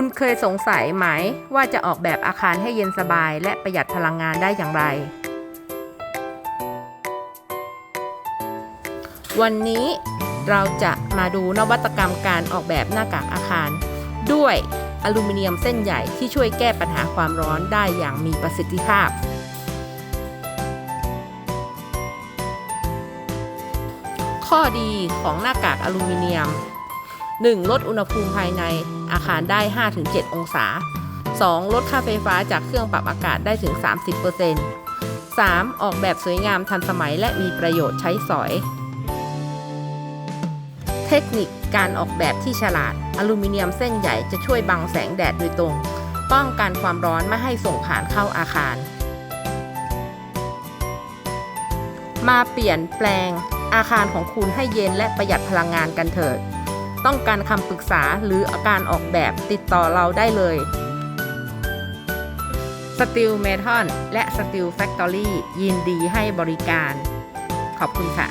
คุณเคยสงสัยไหมว่าจะออกแบบอาคารให้เย็นสบาย และประหยัดพลังงานได้อย่างไร วันนี้เราจะมาดูนวัตกรรมการออกแบบหน้ากากอาคาร ด้วยอลูมิเนียมเส้นใหญ่ที่ช่วยแก้ปัญหาความร้อนได้อย่างมีประสิทธิภาพ ข้อดีของหน้ากากอลูมิเนียม 1. ลดอุณหภูมิภายในอาคารได้ 5-7 องศา 2. ลดค่าไฟฟ้าจากเครื่องปรับอากาศได้ถึง 30% 3. ออกแบบสวยงามทันสมัยและมีประโยชน์ใช้สอย เทคนิคการออกแบบที่ฉลาด อลูมิเนียมเส้นใหญ่จะช่วยบังแสงแดดโดยตรง ป้องกันความร้อนไม่ให้ส่งผ่านเข้าอาคาร มาเปลี่ยนแปลงอาคารของคุณให้เย็นและประหยัดพลังงานกันเถิด ต้องการคำปรึกษาหรืออาการออกแบบติดต่อเราได้เลย Steel Meton และ Steel Factory ยินดีให้บริการ ขอบคุณค่ะ